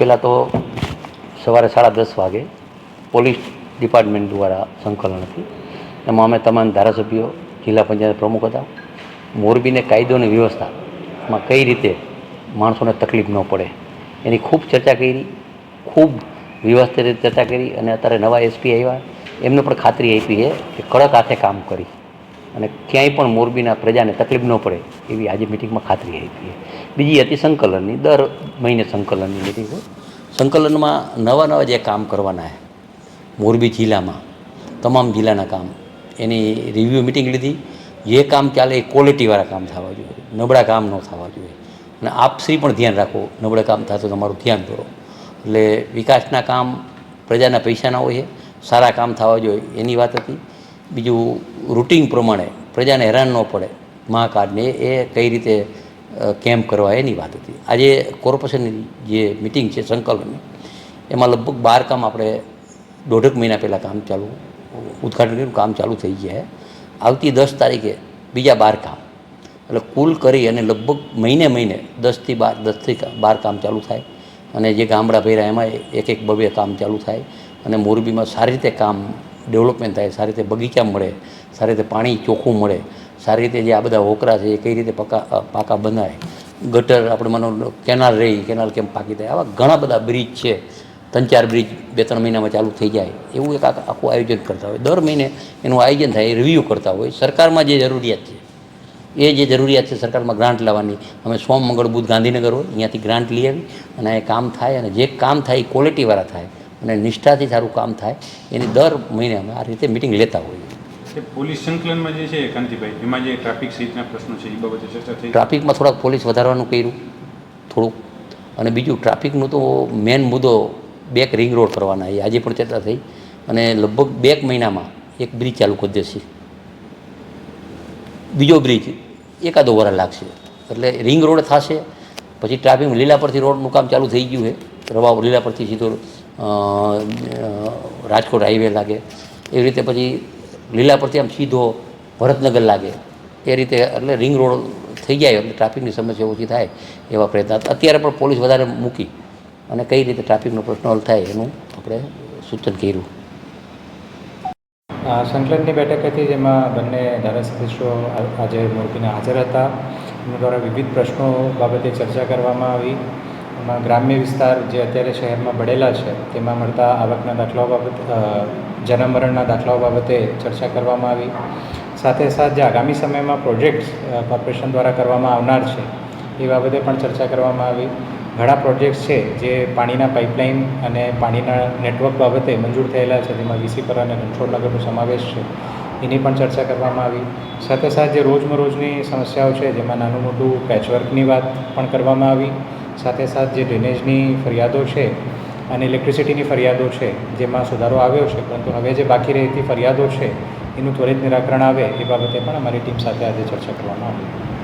પહેલાં તો સવારે સાડા દસ વાગે પોલીસ ડિપાર્ટમેન્ટ દ્વારા સંકલન હતી. એમાં અમે તમામ ધારાસભ્યો, જિલ્લા પંચાયત પ્રમુખ હતા. મોરબીને કાયદો અને વ્યવસ્થામાં કઈ રીતે માણસોને તકલીફ ન પડે એની ખૂબ ચર્ચા કરી, ખૂબ વ્યવસ્થિત રીતે ચર્ચા કરી અને અત્યારે નવા એસપી આવ્યા. એમને પણ ખાતરી આપી છે કે કડક હાથે કામ કરી. અને ક્યાંય પણ મોરબીના પ્રજાને તકલીફ ન પડે એવી આજે મિટિંગમાં ખાતરી આપી બીજી હતી સંકલનની, દર મહિને સંકલનની મિટિંગ સંકલનમાં નવા નવા જે કામ કરવાના છે, મોરબી જિલ્લામાં, તમામ જિલ્લાના કામ, એની રિવ્યૂ મિટિંગ લીધી. જે કામ ચાલે એ ક્વોલિટીવાળા કામ થવા જોઈએ. નબળા કામ ન થવા જોઈએ. અને આપશ્રી પણ ધ્યાન રાખો, નબળા કામ તો તમારું ધ્યાન દોરો એટલે વિકાસના કામ પ્રજાના પૈસાના હોય સારા કામ થવા જોઈએ. એની વાત હતી. બીજું રૂટિન પ્રમાણે પ્રજાને હેરાન ન પડે. મહાકાર્ડને એ કઈ રીતે કેમ્પ કરવા એની વાત હતી. આજે કોર્પોરેશનની જે મિટિંગ છે સંકલનની, એમાં લગભગ બાર કામ આપણે દોઢેક મહિના પહેલાં કામ ચાલુ, ઉદઘાટનનું કામ ચાલુ થઈ ગયા આવતી દસ તારીખે બીજા બાર કામ. એટલે કુલ કરી અને લગભગ મહિને મહિને દસથી બાર દસથી બાર કામ ચાલુ થાય. અને જે ગામડા ભર્યા એમાં એક એક બબે કામ ચાલુ થાય. અને મોરબીમાં સારી રીતે કામ ડેવલપમેન્ટ થાય, સારી રીતે બગીચા મળે, સારી રીતે પાણી ચોખ્ખું મળે, સારી રીતે જે આ બધા હોકરા છે એ કઈ રીતે પકા પાકા બનાય. ગટર આપણે માનો કેનાલ રહી, કેનાલ કેમ પાકી થાય આવા ઘણા બધા બ્રિજ છે. ત્રણ ચાર બ્રિજ બે ત્રણ મહિનામાં ચાલુ થઈ જાય. એવું એક આખા- આયોજન કરતા હોય. દર મહિને એનું આયોજન થાય, એ રિવ્યૂ કરતા હોય. સરકારમાં જે જરૂરિયાત છે, એ જે જરૂરિયાત છે સરકારમાં ગ્રાન્ટ લાવવાની. અમે સોમ, મંગળ, બુધ ગાંધીનગર હોય, અહીંયાથી ગ્રાન્ટ લઈ આવી અને એ કામ થાય અને જે કામ થાય એ ક્વોલિટીવાળા થાય. અને નિષ્ઠાથી સારું કામ થાય એની દર મહિને અમે આ રીતે મિટિંગ લેતા હોઈએ. પોલીસ સંકલનમાં જે છે કાંતિભાઈ એમાં જે ટ્રાફિક સહિતના પ્રશ્નો છે એ બાબતે ચર્ચા થઈ. ટ્રાફિકમાં થોડાક પોલીસ વધારવાનું કર્યું થોડુંક. અને બીજું ટ્રાફિકનું તો મેન મુદ્દો બેક રિંગ રોડ કરવાના એ આજે પણ ચર્ચા થઈ. અને લગભગ બે મહિનામાં એક બ્રિજ ચાલુ કરી દેશે. બીજો બ્રિજ એકાદો વરા લાગશે. એટલે રિંગ રોડ થશે પછી ટ્રાફિક લીલા પરથી રોડનું કામ ચાલુ થઈ ગયું છે. રવા લીલા પરથી સીધો રાજકોટ હાઈવે લાગે. એવી રીતે પછી લીલા પરથી આમ સીધો ભરતનગર લાગે. એ રીતે એટલે રિંગ રોડ થઈ જાય એટલે ટ્રાફિકની સમસ્યા ઓછી થાય એવા પ્રયત્ન. અત્યારે પણ પોલીસ વધારે મૂકી અને કઈ રીતે ટ્રાફિકનો પ્રશ્ન હલ થાય એનું આપણે સૂચન કર્યું. સંકલનની બેઠક હતી જેમાં બંને ધારાસભ્યો આજે મોરબીના હાજર હતા. એમના દ્વારા વિવિધ પ્રશ્નો બાબતે ચર્ચા કરવામાં આવી. એમાં ગ્રામ્ય વિસ્તાર જે અત્યારે શહેરમાં બળેલા છે, તેમાં મળતા આવકના દાખલાઓ બાબતે જનમરણના જન્મ મરણના દાખલાઓ બાબતે ચર્ચા કરવામાં આવી. સાથે સાથ જે આગામી સમયમાં પ્રોજેક્ટ્સ કોર્પોરેશન દ્વારા કરવામાં આવનાર છે, એ બાબતે પણ ચર્ચા કરવામાં આવી. ઘણા પ્રોજેક્ટ્સ છે જે પાણીના પાઇપલાઇન અને પાણીના નેટવર્ક બાબતે મંજૂર થયેલા છે, જેમાં વીસીપર અને રણછોડનગરનો સમાવેશ છે, એની પણ ચર્ચા કરવામાં આવી. સાથે સાથે જે રોજમરોજની સમસ્યાઓ છે, જેમાં નાનું મોટું પેચવર્કની વાત પણ કરવામાં આવી. સાથે સાથે જે ડ્રેનેજની ફરિયાદો છે અને ઇલેક્ટ્રિસિટીની ફરિયાદો છે, જેમાં સુધારો આવ્યો છે, પરંતુ હવે જે બાકી રહેતી ફરિયાદો છે, એનું ત્વરિત નિરાકરણ આવે એ બાબતે પણ અમારી ટીમ સાથે આજે ચર્ચા કરવામાં આવી.